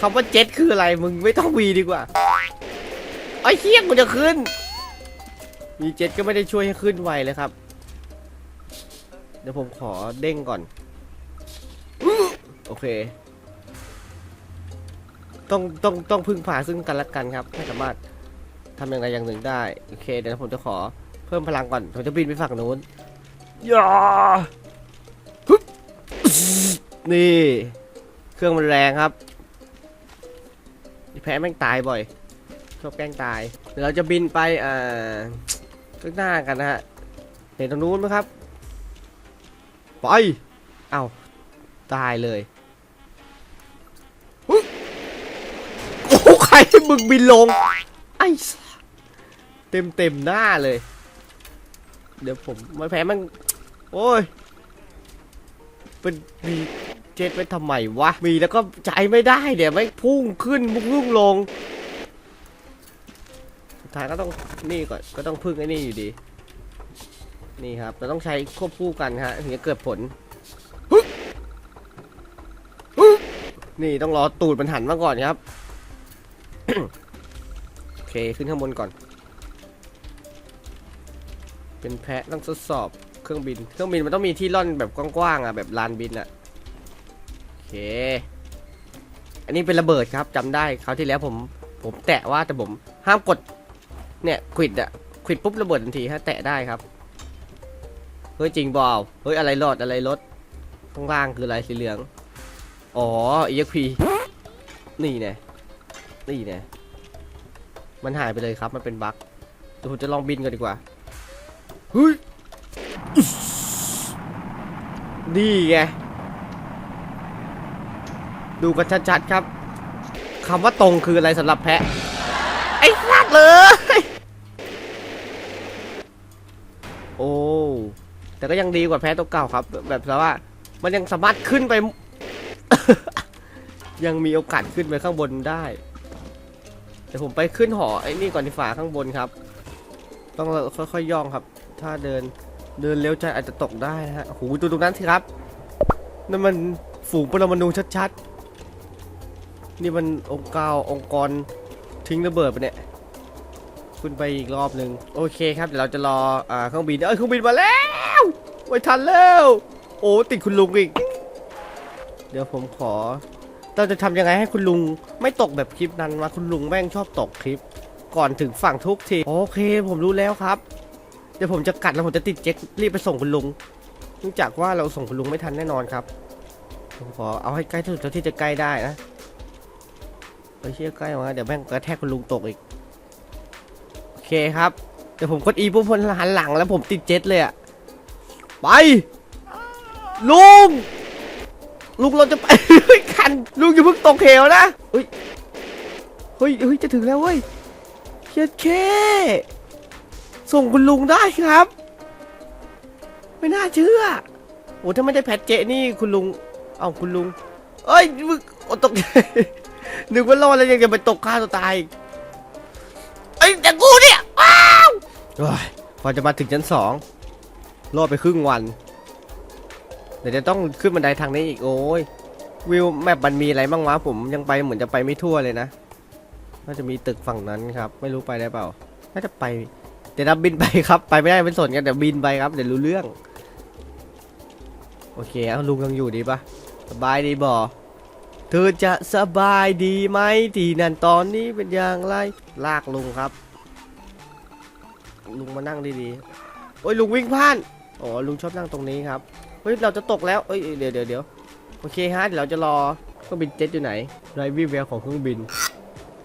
คำว่าเจ็ตคืออะไรมึงไม่ต้องมีดีกว่าไอ้เฮี้ยกูจะขึ้น มีเจ็ตก็ไม่ได้ช่วยให้ขึ้นไวเลยครับ เดี๋ยวผมขอเด้งก่อน โอเค ต้องต้องต้องพึ่งพาซึ่งกันและกันครับไม่สามารถทำอย่างใดอย่างหนึ่งได้โอเคเดี๋ยวผมจะขอเพิ่มพลังก่อนผมจะบินไปฝั่งนู้นย่าฮึบนี่ เครื่องมันแรงครับแพ้แม่งตายบ่อยชอบแกล้งตายเดี๋ยวเราจะบินไปอ่อข้างหน้ากันนะฮะเห็นตรงนู้นไหมครับ ไป เอ้าตายเลย ให้มึงบินลง ไอ้สัสเต็มเต็มหน้าเลย เดี๋ยวผมมาแพ้มัน โอ้ย เป็นมีเจ็ดไว้ทำไมวะ มีแล้วก็ใจไม่ได้เดี๋ยวไม่พุ่งขึ้นพุ่งลงสุดท้ายก็ต้องนี่ก่อนก็ต้องพึ่งไอ้นี่อยู่ดี นี่ครับ เราต้องใช้ควบคู่กันฮะถึงจะเกิดผลนี่ต้องรอตูดมันหันมาก่อนครับ โอเคขึ้นข้างบนก่อน เป็นแพะต้องทดสอบเครื่องบิน เครื่องบินมันต้องมีที่ล่อนแบบกว้างๆอะแบบลานบินอะโอเค อันนี้เป็นระเบิดครับจำได้คราวที่แล้วผมผมแตะว่าแต่ผมห้ามกดเนี่ยควิดอะควิดปุ๊บระเบิดทันทีฮะแตะได้ครับเฮ้ยจริงบอลเฮ้ยอะไรรอดอะไรรถข้างล่างคืออะไรสีเหลือง อ๋อ EXP นี่แน่ นี่แน่มันหายไปเลยครับ มันเป็นบั๊กเดี๋ยวผมจะลองบินกันดีกว่าเฮ้ยนี่ไง ดูกันชัดๆครับคำว่าตรงคืออะไรสำหรับแพะ ไอ้สัตว์เลย โอ้ แต่ก็ยังดีกว่าแพ้ตัวเก่าครับ แบบว่า มันยังสามารถขึ้นไป ยังมีโอกาสขึ้นไปข้างบนได้ เดี๋ยวผมไปขึ้นหอไอ้นี่ก่อนที่ฝาข้างบนครับ ต้องค่อยๆย่องครับ ถ้าเดินเดินเร็วจะอาจจะตกได้นะฮะโอ้โหดูตรงนั้นสิครับนั่นมันฝูงปรมาณูชัดๆ นี่มันองค์กาวองค์กรทิ้งระเบิดไปเนี่ยขึ้นไปอีกรอบหนึ่งโอเคครับเดี๋ยวเราจะรออ่าเครื่องบินเอ้ยเครื่องบินมาแล้วไม่ทันแล้ว โอ้ติดคุณลุงอีก เดี๋ยวผมขอ เราจะทำยังไงให้คุณลุงไม่ตกแบบคลิปนั้นมาคุณลุงแม่งชอบตกคลิป ก่อนถึงฝั่งทุกทีโอเค ผมรู้แล้วครับ เดี๋ยวผมจะกัดแล้วผมจะติดเจ็ครีบไปส่งคุณลุงเนื่องจากว่าเราส่งคุณลุงไม่ทันแน่นอนครับผมขอเอาให้ใกล้ที่สุดเท่าที่จะใกล้ได้นะไปเชี่ยใกล้มาเดี๋ยวแม่งกระแทกคุณลุงตกอีกโอเคครับเดี๋ยวผมกดอีปุ๊บพลหันหลังแล้วผมติดเจ็ตเลยอะไปลุง ลุงเราจะไปเฮ้ยคันลุงอย่าเพิ่งตกเหวนะเฮ้ยเฮ้ยเฮ้ยจะถึงแล้วเว้ยเช็ดเคส่งคุณลุงได้ครับ ไม่น่าเชื่อโอ้ถ้าไม่ได้แพทเจนี่คุณลุงเอาคุณลุงเอ้ยมึงโอ้ตกนึกว่ารอดแล้วยังจะไปตกฆ่าตัวตายไอ้ยแต่กูเนี่ยว้าวโอ้ยพอจะมาถึงชั้นสองรอดไปครึ่งวัน ดี๋ยวจะต้องขึ้นบันไดทางนี้อีกโอ้ยวิวแมปมันมีอะไรบ้างวะผมยังไปเหมือนจะไปไม่ทั่วเลยนะน่าจะมีตึกฝั่งนั้นครับ ไม่รู้ไปได้เปล่าน่าจะไปเดี๋ยวเราบินไปครับไปไม่ได้เป็นสนกันเดี๋ยวบินไปครับเดี๋ยวรู้เรื่อง โอเคเอาลุงยังอยู่ดีปะสบายดีบ่เธอจะสบายดีไหมที่นั่นตอนนี้เป็นอย่างไรลากลุงครับ ลุงมานั่งดีๆโอ้ยลุงวิ่งผ่านอ๋อลุงชอบนั่งตรงนี้ครับ ฮ้ยเราจะตกแล้วเอ้ยเดี๋ยวเดี๋ยวเดี๋ยวโอเคฮะเดี๋ยวเราจะรอเครื่องบินเจ็ตอยู่ไหนไรวิวแววของเครื่องบิน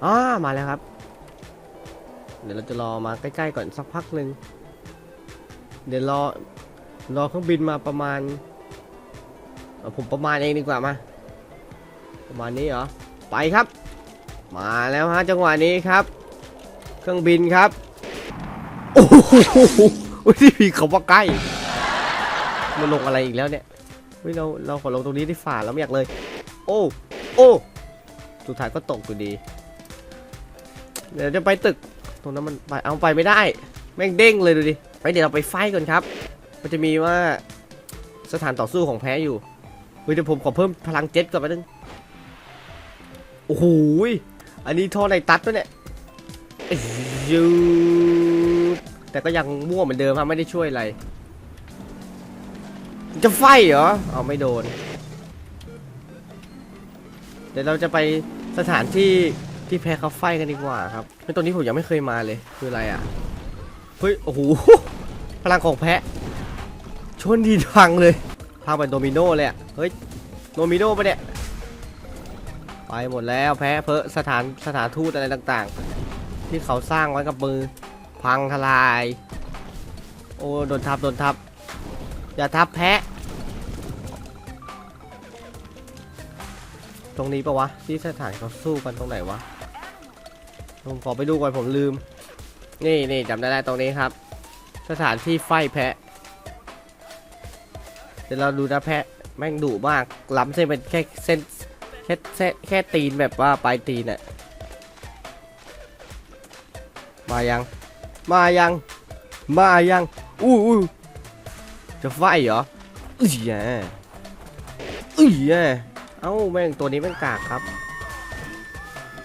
อ่ามาแล้วครับ เดี๋ยวเราจะรอมาใกล้ๆก่อนสักพักหนึ่งเดี๋ยวรอรอเครื่องบินมาประมาณเอาผมประมาณเองดีกว่ามาประมาณนี้เหรอไปครับ มาแล้วฮะจังหวะนี้ครับ เครื่องบินครับโอ้โหที่พี่เขาว่าใกล้ มาลงอะไรอีกแล้วเนี่ยเฮ้ยเราเราขอลงตรงนี้ที่ฝ่าแล้วไม่อยากเลย โอ้โอ้สุดท้ายก็ตกอยู่ดี เดี๋ยวจะไปตึก ตรงนั้นมันไปเอาไปไม่ได้ แม่งเด้งเลยดูดิไปเดี๋ยวเราไปไฟก่อนครับ มันจะมีว่าสถานต่อสู้ของแพ้อยู่เฮ้ยเดี๋ยวผมขอเพิ่มพลังเจ็ตก่อนแป๊บนึงโอ้โหอันนี้ท่อในตัดปะเนี่ยยูบแต่ก็ยังมั่วเหมือนเดิมครับไม่ได้ช่วยอะไร จะไฟเหรอเอาไม่โดน เดี๋ยวเราจะไปสถานที่ที่แพ้เขาไฟกันดีกว่าครับไอ้ตัวนี้ผมยังไม่เคยมาเลยคืออะไรอะเฮ้ยโอ้โหพลังของแพะ ชนดีพังเลยพังเป็นโดมิโนเลยอะเฮ้ยโดมิโนปะเนี่ยไปหมดแล้วแพ้เพอสถานสถานทูตอะไรต่างๆ ที่เขาสร้างไว้กับมือพังทลาย โอ้โดนทับโดนทับอย่าทับแพะ ตรงนี้ปะวะ ที่สถานเขาสู้กันตรงไหนวะ ผมขอไปดูก่อนผมลืม นี่นี่จำได้แล้วตรงนี้ครับ สถานที่ไฟแพะ เดี๋ยวเราดูนะแพะ แม่งดุมาก ล้ำเส้นเป็นแค่เส้นแค่แค่แค่ตีนแบบว่าปลายตีนอะมายัง มายัง มายัง อู้อู้จะไฟเหรออุ้ยแย่อุ้ยแย่ เอ้าแม่งตัวนี้แม่งกากครับ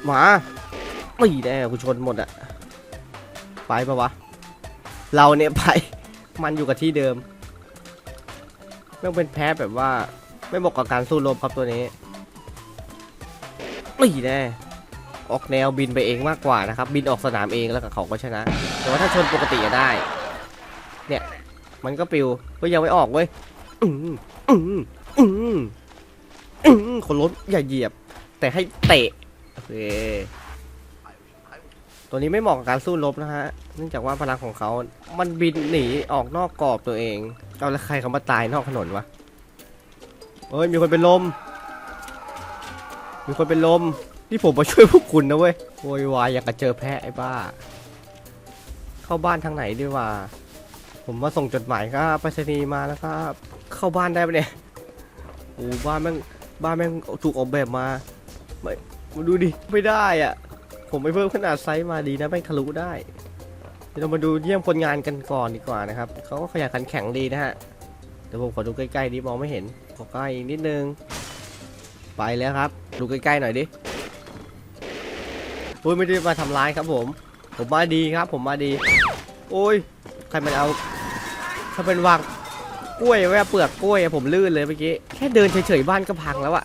หมาไม่แน่กูชนหมดอะไปปะวะ เราเนี่ยไป มันอยู่กับที่เดิมแม่งเป็นแพ้แบบว่า ไม่เหมาะกับการสู้รบครับตัวนี้ไม่แน่ออกแนวบินไปเองมากกว่านะครับ บินออกสนามเองแล้วกับเขาก็ชนะ แต่ว่าถ้าชนปกติอะได้ เนี่ย มันก็ปิวก็ยังไม่ออกเว้ยอืมอืมอืม คนรถอย่าเหยียบ แต่ให้เตะโอเคตัวนี้ไม่เหมาะกับการสู้รบนะฮะ เนื่องจากว่าพลังของเขา มันบินหนีออกนอกกรอบตัวเอง เอาแล้วใครเขามาตายนอกถนนวะเฮ้ยมีคนเป็นลม มีคนเป็นลม นี่ผมมาช่วยพวกคุณนะเว้ยโวยวายอยากจะเจอแพะไอ้บ้า เข้าบ้านทางไหนดีวะ ผมมาส่งจดหมายครับไปรษณีย์มาแล้วครับ เข้าบ้านได้ปะเนี่ย โอ้บ้านแม่ง บ้านแม่งถูกออกแบบมาไม่มาดูดิไม่ได้อะ ผมไปเพิ่มขนาดไซส์มาดีนะแม่งทะลุได้เดี๋ยวเรามาดูเยี่ยมคนงานกันก่อนดีกว่านะครับเขาก็ขยันขันแข็งดีนะฮะเดี๋ยวผมขอดูใกล้ๆดิมองไม่เห็นขอใกล้อีกนิดนึง ไปแล้วครับ ดูใกล้ๆหน่อยดิโอ้ยไม่ได้มาทำร้ายครับผม ผมมาดีครับ ผมมาดี โอ้ยใครมันเอาใครเป็นวาง กล้วยไว้อะเปลือกกล้วยอะผมลื่นเลยเมื่อกี้ แค่เดินเฉยๆบ้านก็พังแล้วอะ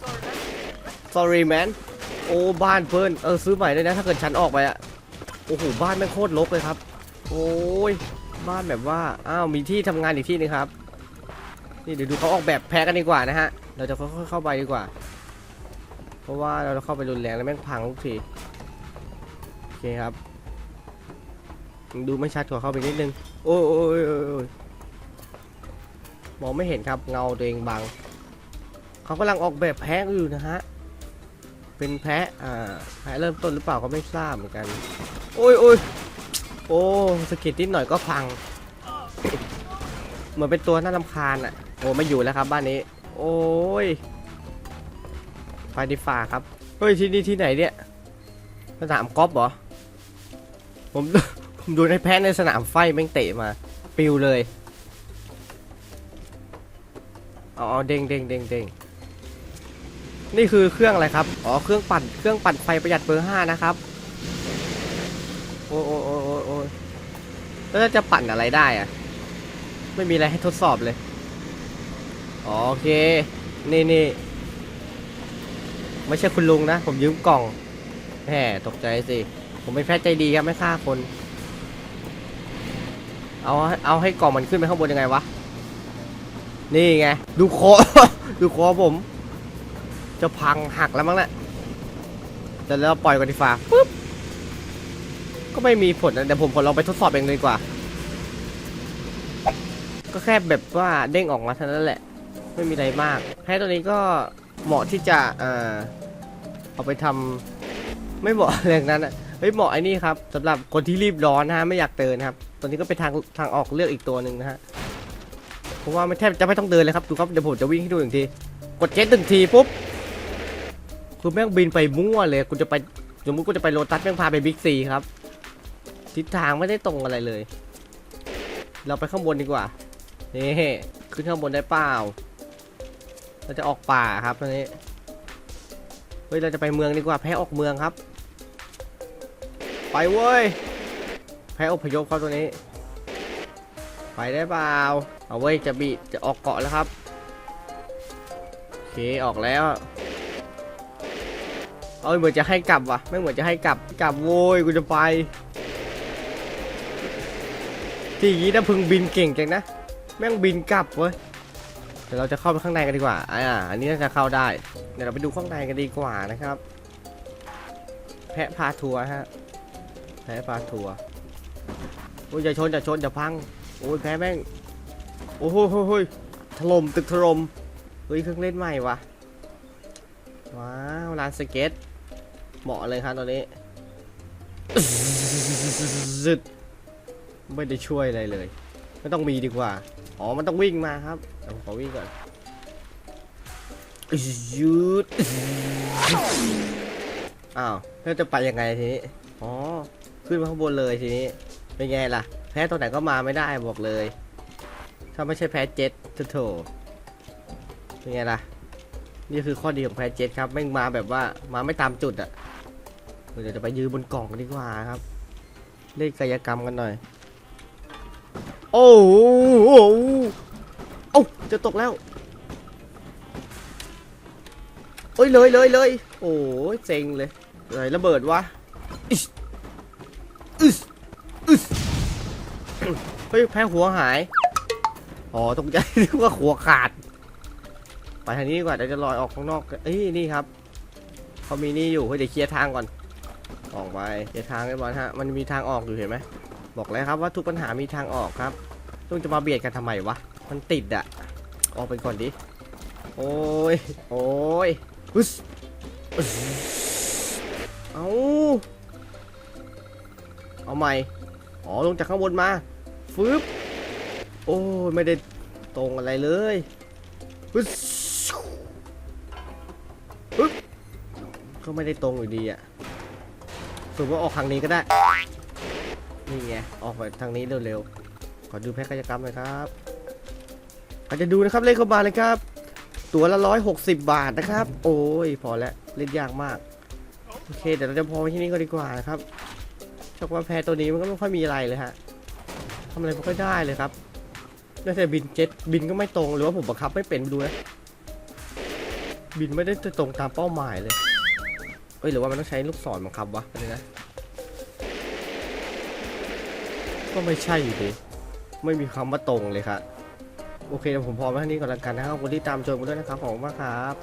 sorry man โอ้บ้านเพิ่นเออซื้อใหม่เลยนะถ้าเกิดฉันออกไปอะโอ้โหบ้านแม่งโคตรรกเลยครับ โอ้ยบ้านแบบว่าอ้าวมีที่ทำงานอีกที่หนึงครับ นี่เดี๋ยวดูเขาออกแบบแพ้กันดีกว่านะฮะ เราจะค่อยๆเข้าไปดีกว่า เพราะว่าเราเข้าไปรุนแรงแล้วแม่งพังทุกทีโอเคครับ ดูไม่ชัดกว่าเข้าไปนิดนึง โอ้ย มองไม่เห็นครับเงาตัวเองบังเขากำลังออกแบบแพ้อยู่นะฮะเป็นแพะอ่าแพะเริ่มต้นหรือเปล่าก็ไม่ทราบเหมือนกัน โอ้ยโอ้ยโอ้สกิดนิดหน่อยก็พัง เหมือนเป็นตัวน่ารำคาญอะโอ้ไม่อยู่แล้วครับบ้านนี้ โอ้ยไปดีฝ่าครับเฮ้ยที่นี่ที่ไหนเนี่ยสนามกอล์ฟเหรอผมผมดูในแพ้ในสนามไฟแม่งเตะมา ปิวเลย อาเอเด้งเด้งเด้งเด้งนี่คือเครื่องอะไรครับ อ๋อ เครื่องปั่น เครื่องปั่นไฟประหยัดเบอร์ห้านะครับ โอ้โอ้โอ้โอ้โอ้แล้วจะปั่นอะไรได้อะไม่มีอะไรให้ทดสอบเลย อ๋อโอเค นี่นี่ไม่ใช่คุณลุงนะ ผมยืมกล่องแหมตกใจสิ ผมเป็นแพทย์ใจดีครับไม่ฆ่าคน เอา เอาให้กล่องมันขึ้นไปข้างบนยังไงวะ นี่ไง ดูคอ ดูคอผม จะพังหักแล้วมั้งเนะี่ยแต่เราปล่อยก่อนดีฟ้าปุ๊บ ก็ไม่มีผลนะเดี๋ยวผมขอลองไปทดสอบเองเลยดีกว่า ก็แค่แบบว่าเด้งออกมาเท่านั้นแหละ ไม่มีอะไรมากแพ้ตัวนี้ก็เหมาะที่จะเอ่อเอาไปทำไม่เหมาะอะไรอย่างนั้นอะเฮ้ยเหมาะไอ้นี่ครับสำหรับคนที่รีบร้อนนะฮะไม่อยากเดินนครับ ตัวนี้ก็เป็นทางทางออกเลือกอีกตัวหนึ่งนะฮะ เพราะว่าไม่แทบจะไม่ต้องเดินเลยครับดูครับเดี๋ยวผมจะวิ่งให้ดูหนึ่งที กดเจ็ตหนึ่งทีปุ๊บคือแม่งบินไปมั่วเลยคุณจะไปสมมติกูจะไปโลตัสแม่งพาไปบิ๊กซีครับ ทิศทางไม่ได้ตรงอะไรเลย เราไปข้างบนดีกว่านี่ขึ้นข้างบนได้เปล่าเราจะออกป่าครับตอนนี้เฮ้ยเราจะไปเมืองดีกว่าแพ้ออกเมืองครับ ไปเว้ยแพ้อพยพครับตัวนี้ ไปได้เปล่า เอาเว้จะบีจะออกเกาะแล้วครับ โอเคออกแล้ว เอ้ยเหมือนจะให้กลับวะไม่เหมือนจะให้กลับกลับโว้ยกูจะไป ที่อย่างนี้นะพึงบินเก่งจังนะ แม่งบินกลับเว้ยเดี๋ยวเราจะเข้าไปข้างในกันดีกว่า อ่า อันนี้น่าจะเข้าได้ เดี๋ยวเราไปดูข้างในกันดีกว่านะครับ แพะพาทัวร์ฮะ แพะพาทัวร์โอ้ยอย่าชนอย่าชนอย่าพัง โอ้ยแพ้แม่ง โอ้โหโหยถล่มตึกถล่มเฮ้ยเครื่องเล่นใหม่วะว้าวลานสเก็ตเหมาะเลยครับตอนนี้ซึดไม่ได้ช่วยอะไรเลย ไม่ต้องมีดีกว่า อ๋อ มันต้องวิ่งมาครับเดี๋ยวผมขอวิ่งก่อนยืดอ้าวแล้วจะไปยังไงทีนี้ อ๋อ ขึ้นมาข้างบนเลยทีนี้ เป็นไงล่ะ แพ้ตัวไหนก็มาไม่ได้บอกเลย ถ้าไม่ใช่แพ้เจ็ตโถเป็นไงล่ะ นี่คือข้อดีของแพ้เจ็ตครับ แม่งมาแบบว่ามาไม่ตามจุดอะ่ะเดี๋ยวจะไปยืนบนกล่องกันดีกว่าครับ เล่นกายกรรมกันหน่อย โอ้โหโอ้จะตกแล้ว โอ้ยเลยเลยเลยโอ้ยเซ็งเลยเลยรระเบิดวะอิ๊สอึสอึสเฮ้ยแพ้หัวหาย อ๋อตกใจนึกว่าหัวขาด ไปทางนี้ดีกว่าเดี๋ยวจะลอยออกข้างนอกเอ้ยนี่ครับเขามีนี่อยู่เฮ้ยเดี๋ยวเคลียร์ทางก่อน ออกไปเคลียร์ทางเรียบร้อยฮะมันมีทางออกอยู่เห็นไหมบอกแล้วครับว่าทุกปัญหามีทางออกครับต้องจะมาเบียดกันทำไมวะมันติดอะออกไปก่อนดิโอ้ยโอ้ยอึ๊สเอาเอาใหม่อ๋อลงจากข้างบนมาฟึบ โอ้ยไม่ได้ตรงอะไรเลยฮึสฮึบก็ไม่ได้ตรงอยู่ดีอะสมมติว่าออกทางนี้ก็ได้ นี่ไง ออกไปทางนี้เร็วๆ ขอดูแพ็คกิจกรรมหน่อยครับอาจจะดูนะครับเลขเข้ามาเลยครับ ตัวละร้อยหกสิบบาทนะครับ โอ้ย พอแล้วเล่นยากมาก โอเค เดี๋ยวเราจะพอไว้ที่นี่ก็ดีกว่านะครับชักว่าแพ้ตัวนี้มันก็ไม่ค่อยมีอะไรเลยฮะทำอะไรไม่ค่อยได้เลยครับ น่าจะบินเจ็ตบินก็ไม่ตรงหรือว่าผมบังคับไม่เป็นดูนะบินไม่ได้ตรงตามเป้าหมายเลยเอ้ยหรือว่ามันต้องใช้ลูกศรบังคับวะอะไรนะก็ไม่ใช่อยู่ดีไม่มีคำว่าตรงเลยครับโอเคผมพอไว้เท่านี้ก่อนละกันนะครับคนที่ตามชมกันด้วยนะครับขอบคุณมากครับ